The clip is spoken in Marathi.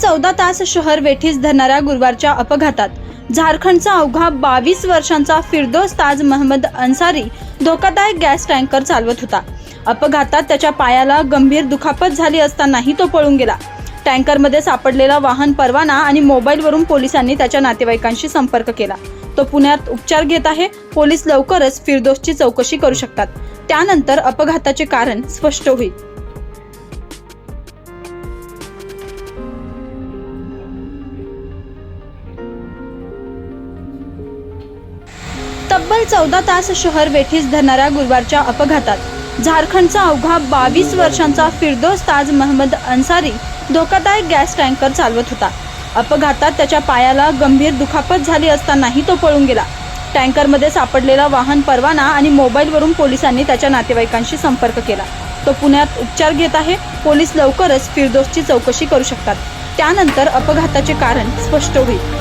चौदा तास शहर वेठीस धरणाऱ्या गुरुवारच्या अपघातात. झारखंडचा अवघा बावीस वर्षांचा फिरदोस ताज महमद अन्सारी धोकादायक गॅस टँकर चालवत होता. अपघातात त्याच्या पायाला गंभीर दुखापत झाली असतानाही तो पळून गेला. टँकरमध्ये सापडलेला वाहन परवाना आणि मोबाईलवरून पोलिसांनी त्याच्या नातेवाईकांशी संपर्क केला. तो पुण्यात उपचार घेत आहे. पोलीस लवकरच फिरदोसची चौकशी करू शकतात. त्यानंतर अपघाताचे कारण स्पष्ट होईल. तब्बल चौदा तास शहर वेठीस धरणाऱ्या गुरुवारच्या अपघातात. झारखंडचा अवघा बावीस वर्षांचा फिरदोस ताज महमद अन्सारी धोकादायक गॅस टँकर चालवत होता. अपघातात त्याच्या पायाला गंभीर दुखापत झाली असतानाही तो पळून गेला. टँकरमध्ये सापडलेला वाहन परवाना आणि मोबाईलवरून पोलिसांनी त्याच्या नातेवाईकांशी संपर्क केला. तो पुण्यात उपचार घेत आहे. पोलीस लवकरच फिरदोसची चौकशी करू शकतात. त्यानंतर अपघाताचे कारण स्पष्ट होईल.